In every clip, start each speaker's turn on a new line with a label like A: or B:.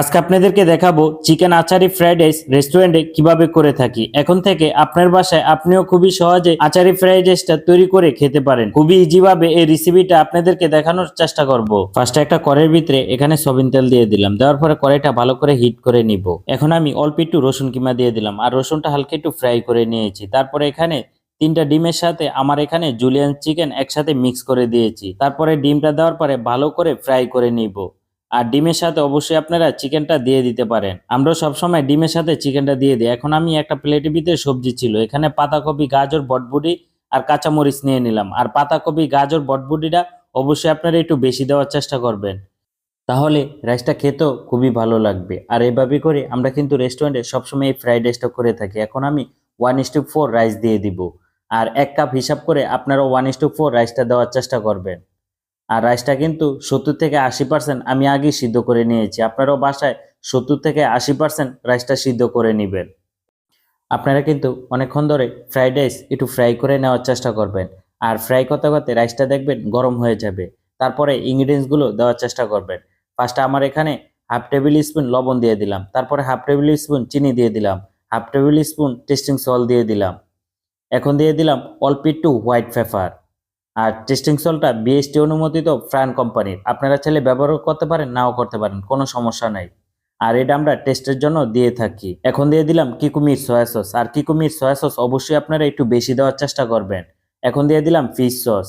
A: আজকে আপনাদেরকে দেখাবো চিকেন আচারি ফ্রাইড রাইস রেস্টুরেন্টে কীভাবে করে থাকি। এখন থেকে আপনার বাসায় আপনিও খুবই সহজে আচারি ফ্রাইড রাইসটা তৈরি করে খেতে পারেন। খুবই ইজি ভাবে এই রেসিপিটা আপনাদেরকে দেখানোর চেষ্টা করব। ফার্স্টে একটা কড়াইয়ের ভিতরে এখানে সবিন তেল দিয়ে দিলাম। দেওয়ার পরে কড়াইটা ভালো করে হিট করে নিব। এখন আমি অল্প একটু রসুন কিমা দিয়ে দিলাম। আর রসুনটা হালকা একটু ফ্রাই করে নিয়েছি। তারপরে এখানে তিনটা ডিমের সাথে আমার এখানে জুলিয়ান চিকেন একসাথে মিক্স করে দিয়েছি। তারপরে ডিমটা দেওয়ার পরে ভালো করে ফ্রাই করে নিব। আর ডিমের সাথে অবশ্যই আপনারা চিকেনটা দিয়ে দিতে পারেন। আমরা সবসময় ডিমের সাথে চিকেনটা দিয়ে দিই। এখন আমি একটা প্লেটের ভিতরে সবজি ছিল। এখানে পাতাকপি, গাজর, বটবুটি আর কাঁচামরিচ নিয়ে নিলাম। আর পাতাকপি, গাজর, বটবুটিটা অবশ্যই আপনারা একটু বেশি দেওয়ার চেষ্টা করবেন। তাহলে রাইসটা খেতেও খুবই ভালো লাগবে। আর এভাবে করে আমরা কিন্তু রেস্টুরেন্টে সবসময় এই ফ্রাইড রাইসটা করে থাকি। এখন আমি one is to four rice দিয়ে দিব। আর এক কাপ হিসাব করে আপনারা ওয়ান ইস টু ফোর রাইসটা দেওয়ার চেষ্টা করবেন। আর রাইসটা কিন্তু সত্তর থেকে আশি পার্সেন্ট আমি আগেই সিদ্ধ করে নিয়েছি। আপনারাও বাসায় সত্তর থেকে আশি পার্সেন্ট রাইসটা সিদ্ধ করে নেবেন। আপনারা কিন্তু অনেকক্ষণ ধরে ফ্রাইড রাইস একটু ফ্রাই করে নেওয়ার চেষ্টা করবেন। আর ফ্রাই করতে করতে রাইসটা দেখবেন গরম হয়ে যাবে। তারপরে ইনগ্রিডিয়েন্টসগুলো দেওয়ার চেষ্টা করবেন। ফার্স্টে আমার এখানে হাফ টেবিল স্পুন লবণ দিয়ে দিলাম। তারপরে হাফ টেবিল স্পুন চিনি দিয়ে দিলাম। Half tablespoon tasting salt দিয়ে দিলাম। এখন দিয়ে দিলাম অল্প একটু হোয়াইট পেপার। আর টেস্টিং সলটা বিএসটি অনুমোদিত ফ্রান কোম্পানির আপনারা চাইলে ব্যবহার করতে পারেন, নাও করতে পারেন, কোনো সমস্যা নাই। আর এটা আমরা টেস্টের জন্য দিয়ে থাকি। এখন দিয়ে দিলাম কিকুমির সয়া সস আর কিকুমির সয়া সস অবশ্যই আপনারা একটু বেশি দেওয়ার চেষ্টা করবেন। এখন দিয়ে দিলাম ফিশ সস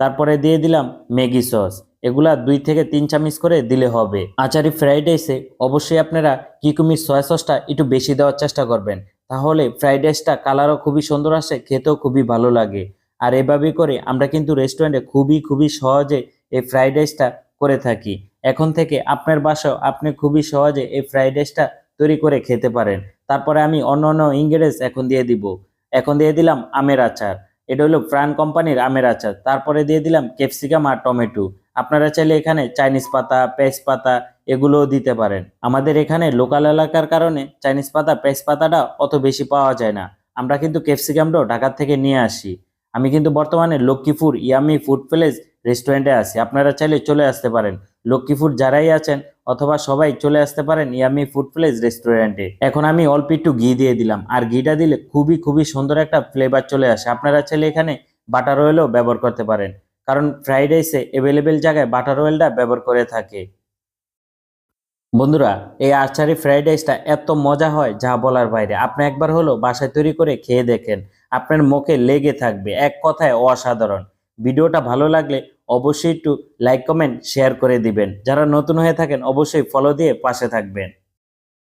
A: তারপরে দিয়ে দিলাম ম্যাগি সস এগুলা দুই থেকে তিন চামচ করে দিলে হবে। আচারি ফ্রাইড রাইসে অবশ্যই আপনারা কিকুমির সয়া সসটা একটু বেশি দেওয়ার চেষ্টা করবেন। তাহলে ফ্রাইড রাইসটা কালারও খুবই সুন্দর আসে, খেতেও খুবই ভালো লাগে। আর এভাবে করে আমরা কিন্তু রেস্টুরেন্টে খুবই খুবই সহজে এই ফ্রাইড রাইসটা করে থাকি। এখন থেকে আপনার বাসাও আপনি খুবই সহজে এই ফ্রাইড রাইসটা তৈরি করে খেতে পারেন। তারপরে আমি অন্য অন্য ইনগ্রেডিয়েন্টস এখন দিয়ে দিব। এখন দিয়ে দিলাম আমের আচার। এটা হলো ফ্রান কোম্পানির আমের আচার। তারপরে দিয়ে দিলাম ক্যাপসিকাম আর টমেটো। আপনারা চাইলে এখানে চাইনিজ পাতা পেঁয়াজ পাতা এগুলোও দিতে পারেন। আমাদের এখানে লোকাল এলাকার কারণে চাইনিজ পাতা পেঁয়াজ পাতাটা অত বেশি পাওয়া যায় না। আমরা কিন্তু ক্যাপসিকামটাও ঢাকার থেকে নিয়ে আসি। আমি কিন্তু বর্তমানে লক্ষ্মীপুর ইয়ামি ফুড প্লেস রেস্টুরেন্টে আছি। আপনারা চাইলে চলে আসতে পারেন। লক্ষ্মীপুর যারাই আছেন অথবা সবাই চলে আসতে পারেন ইয়ামি ফুড প্লেস রেস্টুরেন্টে। এখন আমি অল্প একটু ঘি দিয়ে দিলাম। আর ঘিটা দিলে খুবই খুবই সুন্দর একটা ফ্লেভার চলে আসে। আপনারা চাইলে এখানে বাটার অয়েলও ব্যবহার করতে পারেন। কারণ ফ্রাইড রাইসে অ্যাভেলেবেল জায়গায় বাটার অয়েলটা ব্যবহার করে থাকে। বন্ধুরা, এই আচারি ফ্রাইড রাইসটা এত মজা হয় যা বলার বাইরে। আপনি একবার হলো বাসায় তৈরি করে খেয়ে দেখেন। আপনার মুখে লেগে থাকবে। এক কথায় অসাধারণ। ভিডিওটা ভালো লাগলে অবশ্যই একটু লাইক কমেন্ট শেয়ার করে দিবেন। যারা নতুন হয়ে থাকেন, অবশ্যই ফলো দিয়ে পাশে থাকবেন।